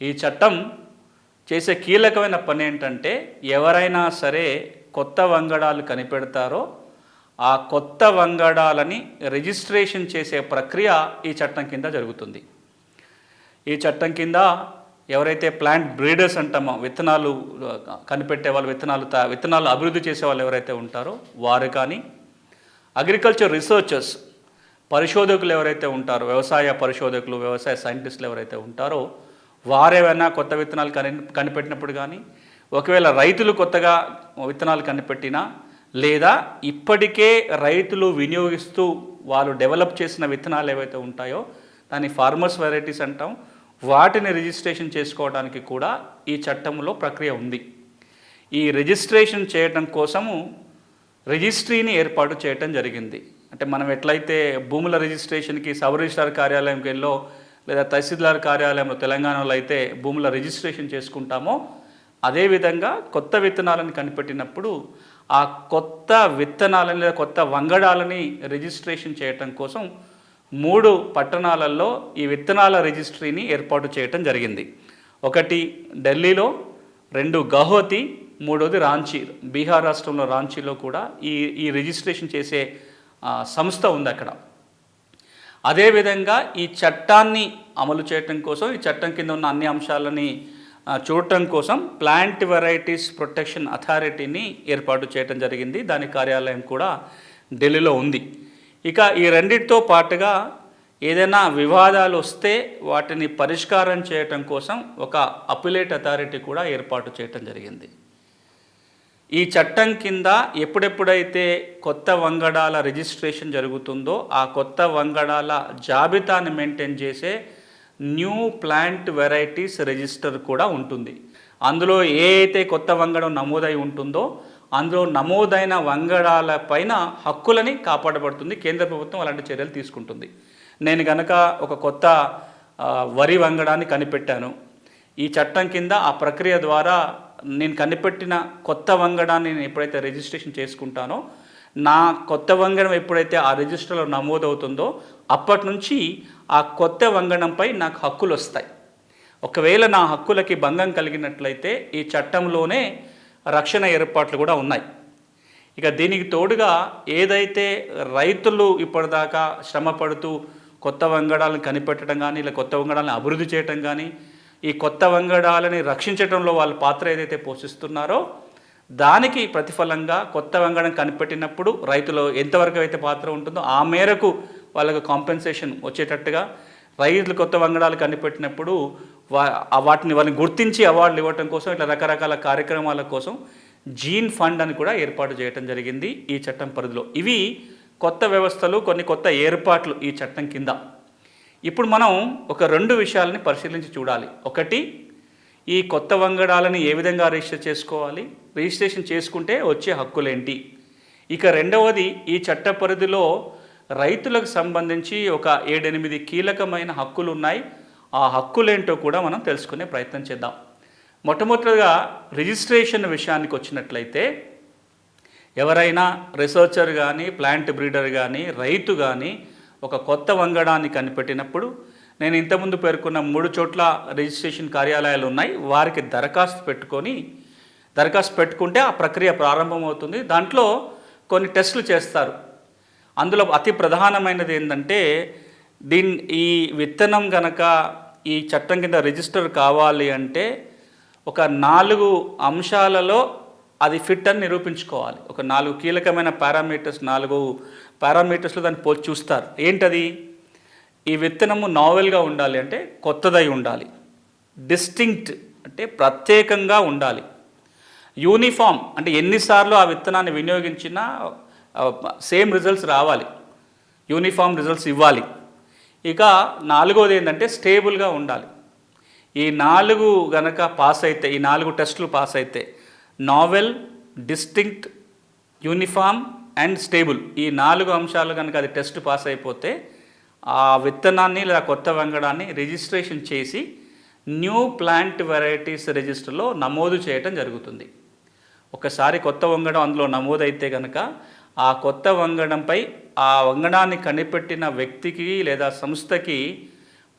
ఈ చట్టం చేసే కీలకమైన పని ఏంటంటే ఎవరైనా సరే కొత్త వంగడాలు కనిపెడతారో ఆ కొత్త వంగడాలని రిజిస్ట్రేషన్ చేసే ప్రక్రియ ఈ చట్టం కింద జరుగుతుంది. ఈ చట్టం కింద ఎవరైతే ప్లాంట్ బ్రీడర్స్ అంటామో విత్తనాలు కనిపెట్టే వాళ్ళు విత్తనాలు తా విత్తనాలు అభివృద్ధి చేసే వాళ్ళు ఎవరైతే ఉంటారో వారు కానీ అగ్రికల్చర్ రీసెర్చర్స్ పరిశోధకులు ఎవరైతే ఉంటారో వ్యవసాయ పరిశోధకులు వ్యవసాయ సైంటిస్టులు ఎవరైతే ఉంటారో వారేమైనా కొత్త విత్తనాలు కని కనిపెట్టినప్పుడు కానీ ఒకవేళ రైతులు కొత్తగా విత్తనాలు కనిపెట్టినా లేదా ఇప్పటికే రైతులు వినియోగిస్తూ వాళ్ళు డెవలప్ చేసిన విత్తనాలు ఏవైతే ఉంటాయో దాన్ని ఫార్మర్స్ వెరైటీస్ అంటాం వాటిని రిజిస్ట్రేషన్ చేసుకోవడానికి కూడా ఈ చట్టంలో ప్రక్రియ ఉంది. ఈ రిజిస్ట్రేషన్ చేయడం కోసము రిజిస్ట్రీని ఏర్పాటు చేయటం జరిగింది. అంటే మనం ఎట్లయితే భూముల రిజిస్ట్రేషన్కి సబ్ రిజిస్ట్రార్ కార్యాలయంకి వెళ్ళో లేదా తహసీల్దార్ కార్యాలయంలో తెలంగాణలో అయితే భూముల రిజిస్ట్రేషన్ చేసుకుంటామో అదేవిధంగా కొత్త విత్తనాలను కనిపెట్టినప్పుడు ఆ కొత్త విత్తనాలని లేదా కొత్త వంగడాలని రిజిస్ట్రేషన్ చేయటం కోసం మూడు పట్టణాలలో ఈ విత్తనాల రిజిస్ట్రీని ఏర్పాటు చేయటం జరిగింది. ఒకటి ఢిల్లీలో రెండు గౌహతి మూడోది రాంచీ. బీహార్ రాష్ట్రంలో రాంచీలో కూడా ఈ ఈ రిజిస్ట్రేషన్ చేసే సంస్థ ఉంది అక్కడ. అదేవిధంగా ఈ చట్టాన్ని అమలు చేయటం కోసం ఈ చట్టం కింద ఉన్న అన్ని అంశాలని చూడటం కోసం ప్లాంట్ వెరైటీస్ ప్రొటెక్షన్ అథారిటీని ఏర్పాటు చేయటం జరిగింది. దాని కార్యాలయం కూడా ఢిల్లీలో ఉంది. ఇక ఈ రెండింటితో పాటుగా ఏదైనా వివాదాలు వస్తే వాటిని పరిష్కారం చేయటం కోసం ఒక అపిలేట్ అథారిటీ కూడా ఏర్పాటు చేయటం జరిగింది. ఈ చట్టం కింద ఎప్పుడెప్పుడైతే కొత్త వంగడాల రిజిస్ట్రేషన్ జరుగుతుందో ఆ కొత్త వంగడాల జాబితాను మెయింటైన్ చేసే న్యూ ప్లాంట్ వెరైటీస్ రిజిస్టర్ కూడా ఉంటుంది. అందులో ఏ అయితే కొత్త వంగడం నమోదై ఉంటుందో అందులో నమోదైన వంగడాల పైన హక్కులని కాపాడబడుతుంది కేంద్ర ప్రభుత్వం అలాంటి చర్యలు తీసుకుంటుంది. నేను గనక ఒక కొత్త వరి వంగడాన్ని కనిపెట్టాను. ఈ చట్టం కింద ఆ ప్రక్రియ ద్వారా నేను కనిపెట్టిన కొత్త వంగడాన్ని నేను ఎప్పుడైతే రిజిస్ట్రేషన్ చేసుకుంటానో నా కొత్త వంగడం ఎప్పుడైతే ఆ రిజిస్టర్లో నమోదవుతుందో అప్పటి నుంచి ఆ కొత్త వంగడంపై నాకు హక్కులు వస్తాయి ఒకవేళ నా హక్కులకి భంగం కలిగినట్లయితే ఈ చట్టంలోనే రక్షణ ఏర్పాట్లు కూడా ఉన్నాయి. ఇక దీనికి తోడుగా ఏదైతే రైతులు ఇప్పటిదాకా శ్రమ పడుతూ కొత్త వంగడాలను కనిపెట్టడం కానీ ఇలా కొత్త వంగడాలను అభివృద్ధి చేయటం కానీ ఈ కొత్త వంగడాలని రక్షించడంలో వాళ్ళ పాత్ర ఏదైతే పోషిస్తున్నారో దానికి ప్రతిఫలంగా కొత్త వంగడం కనిపెట్టినప్పుడు రైతులు ఎంతవరకు అయితే పాత్ర ఉంటుందో ఆ మేరకు వాళ్ళకు కాంపెన్సేషన్ వచ్చేటట్టుగా రైతులు కొత్త వంగడాలు కనిపెట్టినప్పుడు వా వాటిని వాళ్ళని గుర్తించి అవార్డులు ఇవ్వటం కోసం ఇట్లా రకరకాల కార్యక్రమాల కోసం జీన్ ఫండ్ అని కూడా ఏర్పాటు చేయటం జరిగింది ఈ చట్టం పరిధిలో. ఇవి కొత్త వ్యవస్థలు కొన్ని కొత్త ఏర్పాట్లు ఈ చట్టం కింద. ఇప్పుడు మనం ఒక రెండు విషయాలని పరిశీలించి చూడాలి. ఒకటి ఈ కొత్త వంగడాలని ఏ విధంగా రిజిస్టర్ చేసుకోవాలి? రిజిస్ట్రేషన్ చేసుకుంటే వచ్చే హక్కులేంటి? ఇక రెండవది ఈ చట్ట పరిధిలో రైతులకు సంబంధించి ఒక ఏడెనిమిది కీలకమైన హక్కులు ఉన్నాయి ఆ హక్కులేంటో కూడా మనం తెలుసుకునే ప్రయత్నం చేద్దాం. మొట్టమొదటిగా రిజిస్ట్రేషన్ విషయానికి వచ్చినట్లయితే ఎవరైనా రీసెర్చర్ కానీ ప్లాంట్ బ్రీడర్ కానీ రైతు కానీ ఒక కొత్త వంగడాన్ని కనిపెట్టినప్పుడు నేను ఇంతకుముందు పేర్కొన్న మూడు చోట్ల రిజిస్ట్రేషన్ కార్యాలయాలు ఉన్నాయి. వారికి దరఖాస్తు పెట్టుకొని దరఖాస్తు పెట్టుకుంటే ఆ ప్రక్రియ ప్రారంభమవుతుంది. దాంట్లో కొన్ని టెస్టులు చేస్తారు. అందులో అతి ప్రధానమైనది ఏంటంటే దీని ఈ విత్తనం గనక ఈ చట్టం కింద రిజిస్టర్ కావాలి అంటే ఒక నాలుగు అంశాలలో అది ఫిట్ అని నిరూపించుకోవాలి. ఒక నాలుగు కీలకమైన పారామీటర్స్ నాలుగు పారామీటర్స్లో దాన్ని పోల్చి చూస్తారు. ఏంటది? ఈ విత్తనము నావెల్గా ఉండాలి అంటే కొత్తదై ఉండాలి. డిస్టింక్ట్ అంటే ప్రత్యేకంగా ఉండాలి. యూనిఫామ్ అంటే ఎన్నిసార్లు ఆ విత్తనాన్ని వినియోగించినా సేమ్ రిజల్ట్స్ రావాలి. యూనిఫామ్ రిజల్ట్స్ ఇవ్వాలి. ఇక నాలుగోది ఏంటంటే స్టేబుల్గా ఉండాలి. ఈ నాలుగు గనక పాస్ అయితే ఈ నాలుగు టెస్టులు పాస్ అయితే novel distinct uniform and stable ఈ నాలుగు అంశాలు కనుక అది టెస్ట్ పాస్ అయిపోతే ఆ విత్తనాన్ని లేదా కొత్త వంగడాన్ని రిజిస్ట్రేషన్ చేసి న్యూ ప్లాంట్ వెరైటీస్ రిజిస్టర్లో నమోదు చేయటం జరుగుతుంది. ఒకసారి కొత్త వంగడం అందులో నమోదైతే కనుక ఆ కొత్త వంగడంపై ఆ వంగడాన్ని కనిపెట్టిన వ్యక్తికి లేదా సంస్థకి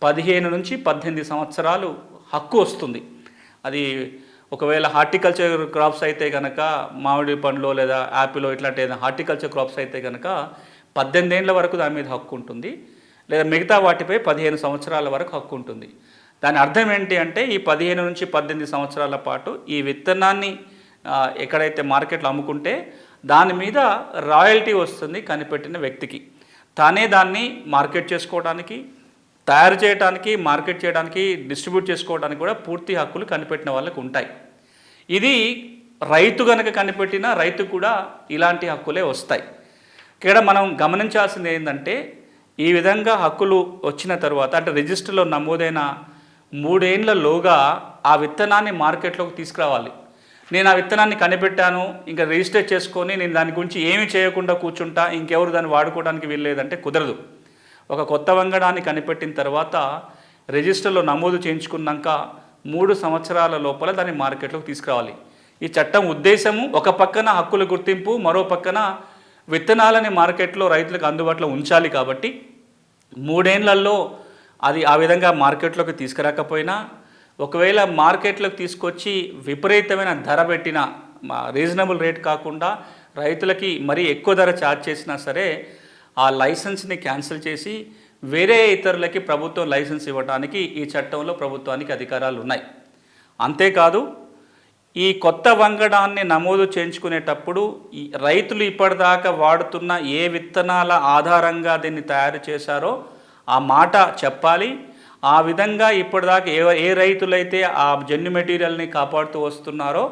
పదిహేను నుంచి పద్దెనిమిది సంవత్సరాలు హక్కు వస్తుంది. అది ఒకవేళ హార్టికల్చర్ క్రాప్స్ అయితే కనుక మామిడి పండ్లు లేదా యాపిల్ ఇట్లాంటి ఏదైనా హార్టికల్చర్ క్రాప్స్ అయితే కనుక పద్దెనిమిది ఏళ్ళ వరకు దాని మీద హక్కు ఉంటుంది. లేదా మిగతా వాటిపై పదిహేను సంవత్సరాల వరకు హక్కు ఉంటుంది. దాని అర్థం ఏంటి అంటే ఈ పదిహేను నుంచి పద్దెనిమిది సంవత్సరాల పాటు ఈ విత్తనాన్ని ఎక్కడైతే మార్కెట్లో అమ్ముకుంటే దాని మీద రాయల్టీ వస్తుంది కనిపెట్టిన వ్యక్తికి. తానే దాన్ని మార్కెట్ చేసుకోవడానికి తయారు చేయడానికి మార్కెట్ చేయడానికి డిస్ట్రిబ్యూట్ చేసుకోవడానికి కూడా పూర్తి హక్కులు కనిపెట్టిన వాళ్ళకి ఉంటాయి. ఇది రైతు కనుక కనిపెట్టిన రైతు కూడా ఇలాంటి హక్కులే వస్తాయి. ఇక్కడ మనం గమనించాల్సింది ఏంటంటే ఈ విధంగా హక్కులు వచ్చిన తర్వాత అంటే రిజిస్టర్లో నమోదైన మూడేళ్ళలోగా ఆ విత్తనాన్ని మార్కెట్లోకి తీసుకురావాలి. నేను ఆ విత్తనాన్ని కనిపెట్టాను ఇంకా రిజిస్టర్ చేసుకొని నేను దాని గురించి ఏమి చేయకుండా కూర్చుంటా ఇంకెవరు దాన్ని వాడుకోవడానికి వీల్లేదంటే కుదరదు. ఒక కొత్త వంగడాన్ని కనిపెట్టిన తర్వాత రిజిస్టర్లో నమోదు చేయించుకున్నాక మూడు సంవత్సరాల లోపల దాన్ని మార్కెట్లోకి తీసుకురావాలి. ఈ చట్టం ఉద్దేశము ఒక పక్కన హక్కుల గుర్తింపు మరో పక్కన విత్తనాలని మార్కెట్లో రైతులకు అందుబాటులో ఉంచాలి కాబట్టి మూడేళ్ళలో అది ఆ విధంగా మార్కెట్లోకి తీసుకురాకపోయినా ఒకవేళ మార్కెట్లోకి తీసుకొచ్చి విపరీతమైన ధర పెట్టిన రీజనబుల్ రేట్ కాకుండా రైతులకి మరీ ఎక్కువ ధర ఛార్జ్ చేసినా సరే ఆ లైసెన్స్ని క్యాన్సిల్ చేసి వేరే ఇతరులకి ప్రభుత్వం లైసెన్స్ ఇవ్వడానికి ఈ చట్టంలో ప్రభుత్వానికి అధికారాలు ఉన్నాయి అంతేకాదు ఈ కొత్త వంగడాన్ని నమోదు చేయించుకునేటప్పుడు ఈ రైతులు ఇప్పటిదాకా వాడుతున్న ఏ విత్తనాల ఆధారంగా దీన్ని తయారు చేశారో ఆ మాట చెప్పాలి. ఆ విధంగా ఇప్పటిదాకా ఏ ఏ రైతులైతే ఆ జన్యు మెటీరియల్ని కాపాడుతూ వస్తున్నారో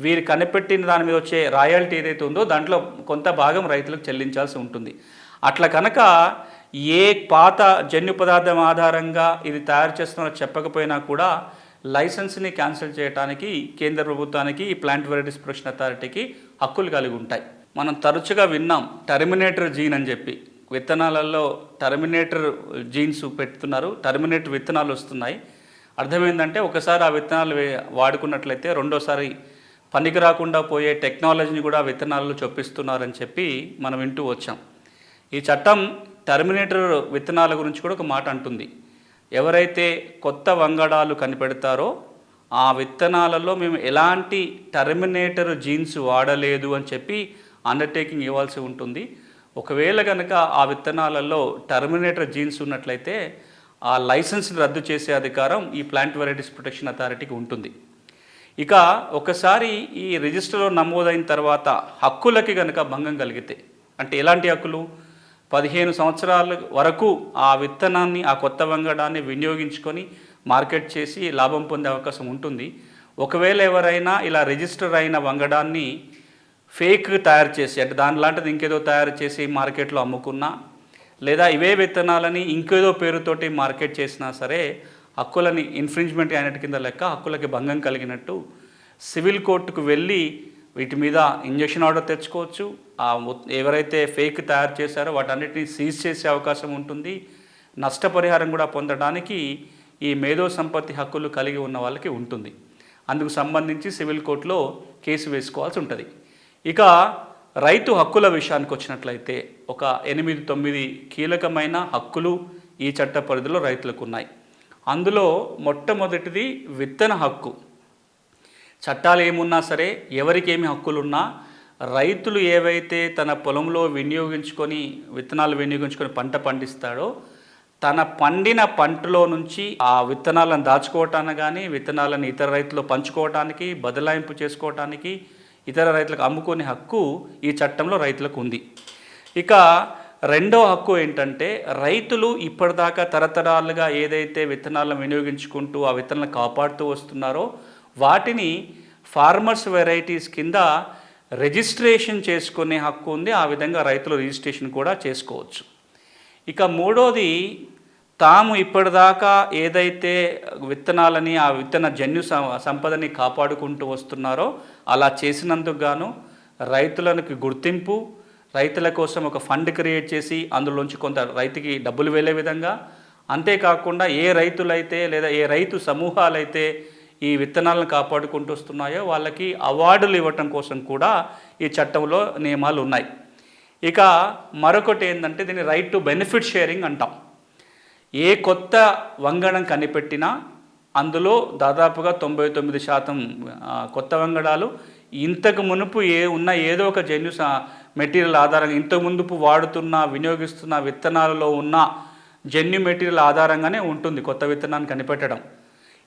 వీరు కనిపెట్టిన దాని మీద వచ్చే రాయల్టీ ఏదైతే ఉందో దాంట్లో కొంత భాగం రైతులకు చెల్లించాల్సి ఉంటుంది. అట్లా కనుక ఏ పాత జన్యు పదార్థం ఆధారంగా ఇది తయారు చేస్తున్నారో చెప్పకపోయినా కూడా లైసెన్స్ని క్యాన్సిల్ చేయడానికి కేంద్ర ప్రభుత్వానికి ఈ ప్లాంట్ వెరైటీస్ ప్రొడక్షన్ అథారిటీకి హక్కులు కలిగి ఉంటాయి. మనం తరచుగా విన్నాం టర్మినేటర్ జీన్ అని చెప్పి. విత్తనాలలో టర్మినేటర్ జీన్స్ పెడుతున్నారు టర్మినేటర్ విత్తనాలు వస్తున్నాయి. అర్థమైందంటే ఒకసారి ఆ విత్తనాలు వాడుకున్నట్లయితే రెండోసారి పనికి రాకుండా పోయే టెక్నాలజీని కూడా విత్తనాల్లో చొప్పిస్తున్నారని చెప్పి మనం వింటూ వచ్చాం. ఈ చట్టం టర్మినేటర్ విత్తనాల గురించి కూడా ఒక మాట అంటుంది. ఎవరైతే కొత్త వంగడాలు కనిపెడతారో ఆ విత్తనాలలో మేము ఎలాంటి టర్మినేటర్ జీన్స్ వాడలేదు అని చెప్పి అండర్టేకింగ్ ఇవ్వాల్సి ఉంటుంది. ఒకవేళ కనుక ఆ విత్తనాలలో టర్మినేటర్ జీన్స్ ఉన్నట్లయితే ఆ లైసెన్స్ని రద్దు చేసే అధికారం ఈ ప్లాంట్ వెరైటీస్ ప్రొటెక్షన్ అథారిటీకి ఉంటుంది. ఇక ఒకసారి ఈ రిజిస్టర్లో నమోదైన తర్వాత హక్కులకి కనుక భంగం కలిగితే అంటే ఎలాంటి హక్కులు? పదిహేను సంవత్సరాల వరకు ఆ విత్తనాన్ని ఆ కొత్త వంగడాన్ని వినియోగించుకొని మార్కెట్ చేసి లాభం పొందే అవకాశం ఉంటుంది. ఒకవేళ ఎవరైనా ఇలా రిజిస్టర్ అయిన వంగడాన్ని ఫేక్ తయారు చేసి అంటే దాని లాంటిది ఇంకేదో తయారు చేసి మార్కెట్లో అమ్ముకున్నా లేదా ఇవే విత్తనాలని ఇంకేదో పేరుతోటి మార్కెట్ చేసినా సరే హక్కులని ఇన్ఫ్రింజ్మెంట్ అయినట్టు కింద లెక్క హక్కులకి భంగం కలిగినట్టు సివిల్ కోర్టుకు వెళ్ళి వీటి మీద ఇంజక్షన్ ఆర్డర్ తెచ్చుకోవచ్చు. ఆ ఎవరైతే ఫేక్ తయారు చేశారో వాటన్నిటిని సీజ్ చేసే అవకాశం ఉంటుంది. నష్టపరిహారం కూడా పొందడానికి ఈ మేధో సంపత్తి హక్కులు కలిగి ఉన్న వాళ్ళకి ఉంటుంది. అందుకు సంబంధించి సివిల్ కోర్టులో కేసు వేసుకోవాల్సి ఉంటుంది. ఇక రైతు హక్కుల విషయానికి వచ్చినట్లయితే ఒక ఎనిమిది తొమ్మిది కీలకమైన హక్కులు ఈ చట్ట పరిధిలో రైతులకు ఉన్నాయి. అందులో మొట్టమొదటిది విత్తన హక్కు. చట్టాలు ఏమున్నా సరే ఎవరికి ఏమి హక్కులున్నా రైతులు ఏవైతే తన పొలంలో వినియోగించుకొని విత్తనాలు వినియోగించుకొని పంట పండిస్తాడో తన పండిన పంటలో నుంచి ఆ విత్తనాలను దాచుకోవటానికి కానీ విత్తనాలను ఇతర రైతులు పంచుకోవటానికి బదలాయింపు చేసుకోవటానికి ఇతర రైతులకు అమ్ముకునే హక్కు ఈ చట్టంలో రైతులకు ఉంది. ఇక రెండో హక్కు ఏంటంటే రైతులు ఇప్పటిదాకా తరతరాలుగా ఏదైతే విత్తనాలను వినియోగించుకుంటూ ఆ విత్తనాలను కాపాడుతూ వస్తున్నారో వాటిని ఫార్మర్స్ వెరైటీస్ కింద రిజిస్ట్రేషన్ చేసుకునే హక్కు ఉంది. ఆ విధంగా రైతులు రిజిస్ట్రేషన్ కూడా చేసుకోవచ్చు. ఇక మూడోది తాము ఇప్పటిదాకా ఏదైతే విత్తనాలని ఆ విత్తన జన్యు సం- సంపదని కాపాడుకుంటూ వస్తున్నారో అలా చేసినందుకు గాను రైతులకు గుర్తింపు రైతుల కోసం ఒక ఫండ్ క్రియేట్ చేసి అందులోంచి కొంత రైతుకి డబ్బులు వెళ్ళే విధంగా. అంతేకాకుండా ఏ రైతులైతే లేదా ఏ రైతు సమూహాలైతే ఈ విత్తనాలను కాపాడుకుంటూ వస్తున్నాయో వాళ్ళకి అవార్డులు ఇవ్వటం కోసం కూడా ఈ చట్టంలో నియమాలు ఉన్నాయి. ఇక మరొకటి ఏంటంటే దీన్ని రైట్ టు బెనిఫిట్ షేరింగ్ అంటాం. ఏ కొత్త వంగడం కనిపెట్టినా అందులో దాదాపుగా తొంభై తొమ్మిది శాతం కొత్త వంగడాలు ఇంతకు మునుపు ఏ ఉన్న ఏదో ఒక జన్యు సా- మెటీరియల్ ఆధారంగా ఇంతకు మునుపు వాడుతున్న వినియోగిస్తున్న విత్తనాలలో ఉన్న జన్యు మెటీరియల్ ఆధారంగానే ఉంటుంది కొత్త విత్తనాన్ని కనిపెట్టడం.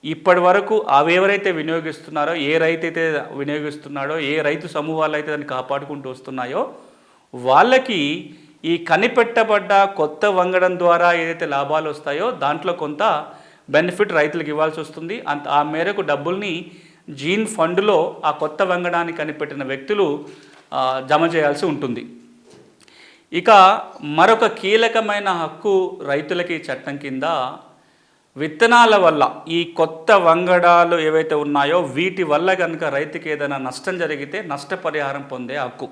ఇప్పటి వరకు అవి ఎవరైతే వినియోగిస్తున్నారో ఏ రైతు అయితే వినియోగిస్తున్నాడో ఏ రైతు సమూహాలు అయితే దాన్ని కాపాడుకుంటూ వస్తున్నాయో వాళ్ళకి ఈ కనిపెట్టబడ్డ కొత్త వంగడం ద్వారా ఏదైతే లాభాలు వస్తాయో దాంట్లో కొంత బెనిఫిట్ రైతులకు ఇవ్వాల్సి వస్తుంది. అంత ఆ మేరకు డబ్బుల్ని జీన్ ఫండ్లో ఆ కొత్త వంగడాన్ని కనిపెట్టిన వ్యక్తులు జమ చేయాల్సి ఉంటుంది. ఇక మరొక కీలకమైన హక్కు రైతులకి చట్టం కింద విత్తనాల వల్ల ఈ కొత్త వంగడాలు ఏవైతే ఉన్నాయో వీటి వల్ల కనుక రైతుకి ఏదైనా నష్టం జరిగితే నష్టపరిహారం పొందే హక్కు.